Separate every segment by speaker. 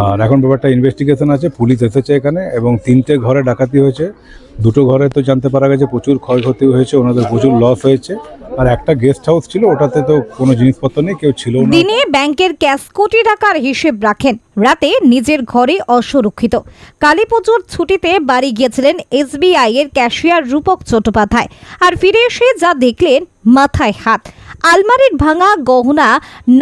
Speaker 1: আর এখন ব্যাপারটা ইনভেস্টিগেশন আছে পুলিশ এসেছে এখানে এবং তিনটে ঘরে ডাকাতি হয়েছে। দুটো ঘরে তো জানতে পারা গেছে প্রচুর ক্ষয়ক্ষতি হয়েছে, ওনাদের প্রচুর লস হয়েছে। আর একটা গেস্ট হাউস ছিল, ওটাতে তো কোনো জিনিসপত্র নেই, কেউ ছিল
Speaker 2: দিনে ব্যাংকের ক্যাশ কোটি টাকার হিসেব রাখেন, রাতে নিজের ঘরে অসুরক্ষিত। কালী পুজোর ছুটিতে বাড়ি গিয়েছিলেন এসবিআই এর ক্যাশিয়ার রূপক চট্টোপাধ্যায়। আর ফিরে এসে যা দেখলেন, মাথায় হাত। আলমারির ভাঙা গহনা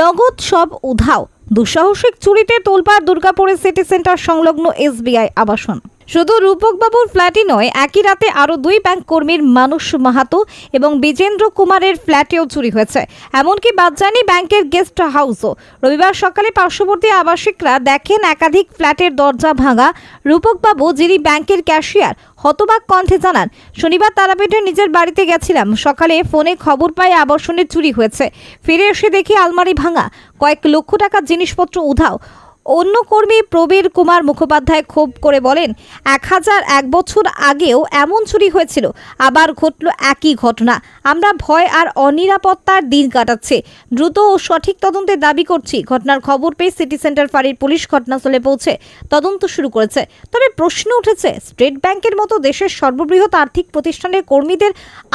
Speaker 2: নগদ সব উধাও। দুঃসাহসিক চুরিতে তোলপাড় দুর্গাপুরের সিটি সেন্টার সংলগ্ন এসবিআই আবাসন। শুধু রূপকবাবুর ফ্ল্যাটই নয়, একই রাতে আরও দুই ব্যাংক কর্মীর মানুষ মাহাতো এবং বিজেন্দ্র কুমারের ফ্ল্যাটেও চুরি হয়েছে। এমনকি বাদজানি ব্যাংকের গেস্ট হাউসও। রবিবার সকালে পার্শ্ববর্তী আবাসিকরা দেখেন একাধিক ফ্ল্যাটের দরজা ভাঙা। রূপকবাবু, যিনি ব্যাংকের ক্যাশিয়ার, হতবাক কণ্ঠে জানান, শনিবার তারাপীঠে নিজের বাড়িতে গেছিলাম। সকালে ফোনে খবর পাই আবাসনে চুরি হয়েছে। ফিরে এসে দেখি আলমারি ভাঙা। কয়েক লক্ষ টাকার জিনিসপত্র উধাও। অন্য কর্মী প্রবীর কুমার মুখোপাধ্যায় ক্ষোভ করে বলেন, এক হাজার এক বছর আগেও এমন চুরি হয়েছিল, আবার ঘটল একই ঘটনা। আমরা ভয় আর অনিরাপত্তার দিন কাটাচ্ছে। দ্রুত ও সঠিক তদন্তের দাবি করছি। ঘটনার খবর পেয়ে সিটি সেন্টার ফাঁড়ির পুলিশ ঘটনাস্থলে পৌঁছে তদন্ত শুরু করেছে। তবে প্রশ্ন উঠেছে, স্টেট ব্যাংকের মতো দেশের সর্ববৃহৎ আর্থিক প্রতিষ্ঠানের কর্মীদের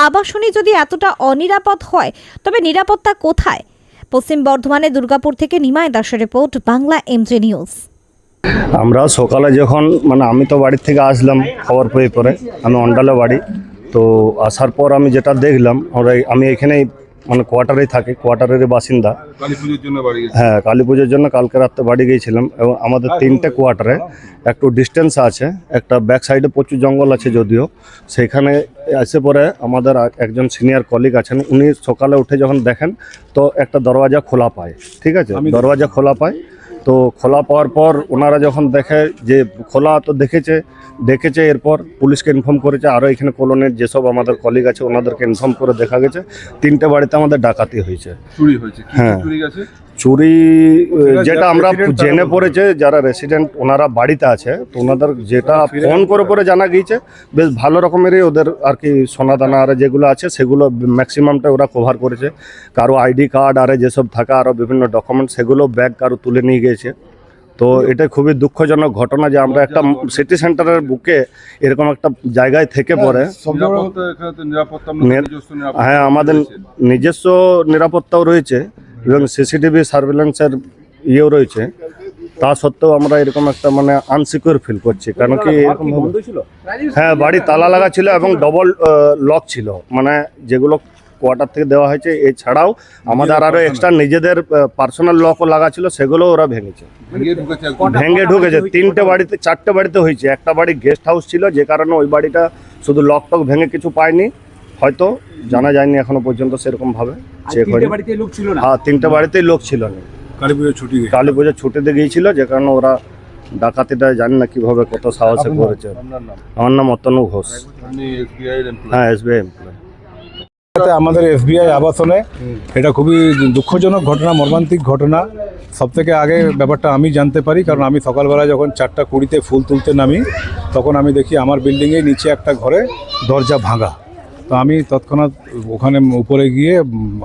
Speaker 2: আবাসনী যদি এতটা অনিরাপদ হয়, তবে নিরাপত্তা কোথায়? পশ্চিম বর্ধমানে দুর্গাপুর থেকে নিমায় দাসের রিপোর্ট, বাংলা এমজে নিউজ।
Speaker 3: আমরা সকালে যখন মানে আমি তো বাড়ির থেকে আসলাম খবর পেয়ে পরে, আমি অন্ডালে বাড়ি, তো আসার পর আমি যেটা দেখলাম আমি এখানেই মানে কোয়ার্টারেই থাকে কোয়ার্টারের বাসিন্দা। হ্যাঁ কালী পুজোর জন্য কালকে রাত্রে বাড়ি গিয়েছিলাম এবং আমাদের তিনটে কোয়ার্টারে একটু ডিস্টেন্স আছে একটা ব্যাক সাইডে প্রচুর জঙ্গল আছে যদিও। সেখানে এসে পরে আমাদের একজন সিনিয়র কলিগ আছেন উনি সকালে উঠে যখন দেখেন তো একটা দরওয়াজা খোলা পায় ঠিক আছে? দরওয়াজা খোলা পায় তো খোলা পাওয়ার পর ওনারা যখন দেখে যে খোলা তো দেখেছে দেখেছে এরপর পুলিশকে ইনফর্ম করেছে। আরও এখানে কলোনের যেসব আমাদের কলিগ আছে ওনাদেরকে ইনফর্ম করে দেখা গেছে। তিনটে বাড়িতে আমাদের ডাকাতি হয়েছে।
Speaker 4: চুরি হয়েছে।
Speaker 3: হ্যাঁ।
Speaker 4: চুরি
Speaker 3: যেটা আমরা জেনে পড়েছে যারা রেসিডেন্ট ওনারা বাড়িতে আছে তো ওনাদের যেটা ফোন করে পরে জানা গিয়েছে বেশ ভালো রকমেরই ওদের আর কি সোনা দানা আর যেগুলো আছে সেগুলো ম্যাক্সিমামটা ওরা কভার করেছে। কারও আইডি কার্ড আরে যেসব থাকা আরও বিভিন্ন ডকুমেন্ট সেগুলো ব্যাগ কারও তুলে নিয়ে গিয়েছে। তো এটা খুবই দুঃখজনক ঘটনা যে আমরা একটা সিটি সেন্টারের বুকে এরকম একটা জায়গায় থেকে
Speaker 4: নিজস্ব নিরাপত্তা
Speaker 3: হ্যাঁ আমাদের নিজস্ব নিরাপত্তাও রয়েছে। এবং সিসিটিভি সার্ভেলেন্সের ইয়েও রয়েছে। তা সত্ত্বেও আমরা এরকম একটা মানে আনসিকিউর ফিল করছি। কারণ কি এরকম হ্যাঁ বাড়ি তালা লাগা ছিল এবং ডবল লক ছিল। মানে যেগুলো কোয়ার্টার থেকে দেওয়া হয়েছে এছাড়াও আমাদের আরও এক্সট্রা নিজেদের পার্সোনাল লকও লাগা ছিল সেগুলো ওরা ভেঙেছে।
Speaker 4: ভেঙে ঢুকেছে একদম।
Speaker 3: ভেঙে ঢুকেছে। তিনটে বাড়িতে চারটে বাড়িতে হয়েছে। একটা বাড়ি গেস্ট হাউস ছিল যে কারণে ওই বাড়িটা শুধু লক টক ভেঙে কিছু পায়নি। হয়তো জানা যায়নি এখনও পর্যন্ত সেরকম ভাবে চেক হয়নি।
Speaker 5: বাড়িতে লোক ছিল না?
Speaker 3: হ্যাঁ তিনটে বাড়িতেই লোক ছিল না।
Speaker 1: কালী পুজোর ছুটি
Speaker 3: কালী পুজো ছুটিতে গিয়েছিল যে কারণে ওরা ডাকাতিটা জানি না কীভাবে কত সাহসে করেছে। আমার নাম অতনু ঘোষ। হ্যাঁ এসবিআই এমপ্লয়
Speaker 1: আমাদের এসবিআই আবাসনে এটা খুবই দুঃখজনক ঘটনা মর্মান্তিক ঘটনা। সব থেকে আগে ব্যাপারটা আমি জানতে পারি কারণ আমি সকালবেলা যখন চারটা কুড়িতে ফুল তুলতে নামি তখন আমি দেখি আমার বিল্ডিংয়ের নিচে একটা ঘরে দরজা ভাঙা। তো আমি তৎক্ষণাৎ ওখানে উপরে গিয়ে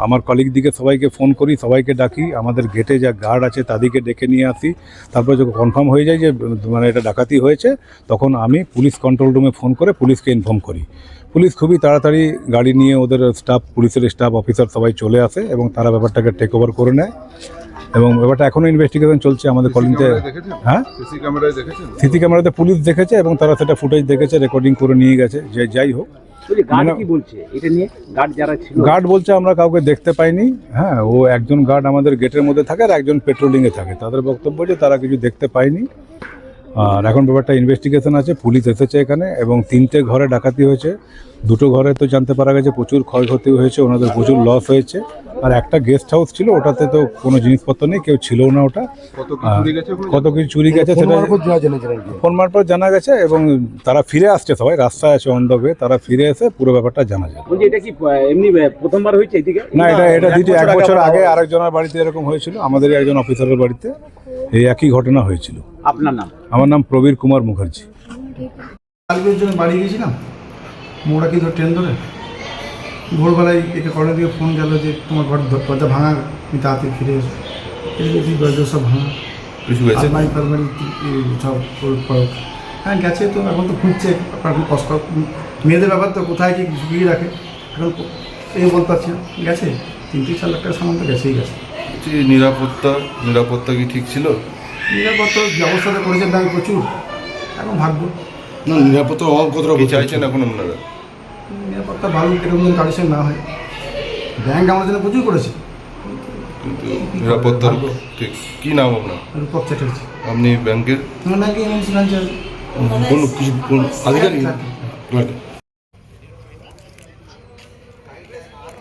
Speaker 1: আমার কলিগ দিকে সবাইকে ফোন করি সবাইকে ডাকি আমাদের গেটে যা গার্ড আছে তাদেরকে ডেকে নিয়ে আসি। তারপরে যখন কনফার্ম হয়ে যায় যে মানে এটা ডাকাতি হয়েছে তখন আমি পুলিশ কন্ট্রোল রুমে ফোন করে পুলিশকে ইনফর্ম করি। পুলিশ খুবই তাড়াতাড়ি গাড়ি নিয়ে ওদের স্টাফ পুলিশের স্টাফ অফিসার সবাই চলে আসে এবং তারা ব্যাপারটাকে টেক ওভার করে নেয়। এবং ব্যাপারটা এখনও ইনভেস্টিগেশন চলছে আমাদের কলিংতে হ্যাঁ?
Speaker 4: সিসি
Speaker 1: ক্যামেরাতে পুলিশ দেখেছে এবং তারা সেটা ফুটেজ দেখেছে রেকর্ডিং করে নিয়ে গেছে যে যাই হোক।
Speaker 5: গার্ড
Speaker 1: মানে-
Speaker 5: কি বলছে? এটা নিয়ে গার্ড যারা ছিল
Speaker 1: গার্ড বলছে আমরা কাউকে দেখতে পাইনি। হ্যাঁ ও একজন গার্ড আমাদের গেটের মধ্যে থাকে আর একজন পেট্রোলিংয়ে থাকে। তাদের বক্তব্য যে তারা কিছু দেখতে পায়নি। আর এখন ব্যাপারটা ইনভেস্টিগেশন আছে পুলিশ এসেছে এখানে এবং তিনটে ঘরে ডাকাতি হয়েছে। দুটো ঘরে তো জানতে পারা গেছে প্রচুর ক্ষয়ক্ষতি হয়েছে ওনাদের প্রচুর লস হয়েছে। আর একটা গেস্ট হাউস ছিল ওটাতে তো কোনো জিনিসপত্র নেই কেউ ছিল না ওটা।
Speaker 4: কত
Speaker 1: কিছু চুরি গেছে সেটা ফোন মারফত জানা গেছে এবং তারা ফিরে আসছে সবাই রাস্তায় আছে অন দ্য ওয়ে তারা ফিরে এসে পুরো ব্যাপারটা জানা যায়।
Speaker 5: বলছি এটা কি এমনি প্রথমবার হয়েছে
Speaker 1: না এটা এটা দ্বিতীয় এক বছর আগে আরেকজনের বাড়িতে এরকম হয়েছিল আমাদের একজন অফিসারের বাড়িতে। এই একই ঘটনা হয়েছিল।
Speaker 5: আপনার নাম?
Speaker 1: আমার নাম প্রবীর কুমার মুখার্জি।
Speaker 6: কালকের জন্য বাড়ি গেছিলাম মোড়া কি ধর ট্রেন ধরে? ভোরবেলায় একে কর্ণের দিকে ফোন গেল যে তোমার ঘর দরজা ভাঙা তুমি তাড়াতাড়ি ফিরে এসো। দেখি দরজা সব ভাঙা।
Speaker 4: কিছু
Speaker 6: আলমারি সব হ্যাঁ গেছে তো এখন তো খুঁজছে এখন কষ্ট মেয়েদের ব্যাপার তো কোথায় কি ঝুঁকিয়ে রাখে? এখন এই বলতে পারছি না। গেছে তিন তিন চার লাখ টাকা সামান তো গেছেই গেছে।
Speaker 4: বলছি, নিরাপত্তা নিরাপত্তা কি ঠিক ছিল?
Speaker 6: নিরাপত্তা ব্যবস্থাটা করেছে ব্যাংক প্রচুর। এখন ভাগ্য।
Speaker 7: না নিরাপত্তার অভাব কতটা
Speaker 4: কি চাইছেন এখন আপনারা?
Speaker 6: নিরাপত্তা ভালো এরকম কারোর সঙ্গে না হয়। ব্যাংক আমার জন্য প্রচুর করেছে।
Speaker 4: কিন্তু নিরাপত্তার ঠিক। কি নাম আপনার?
Speaker 6: রূপক চ্যাটার্জি।
Speaker 4: আপনি ব্যাংকের?
Speaker 6: ব্যাংকে এমএনসি ফিনান্সিয়াল
Speaker 7: কোন কিছু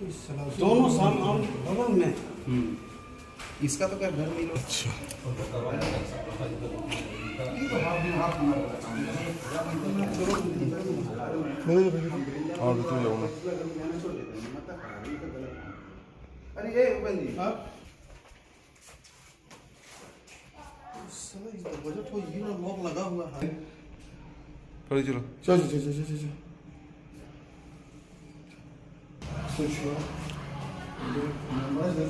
Speaker 6: दोनों बगल में। इसका तो क्या घर
Speaker 4: अच्छा।
Speaker 6: अरे हाँ? ये जी बजट लगा हुआ है। चलो चलो चलो चलो चलो। Suç var. Normaldir.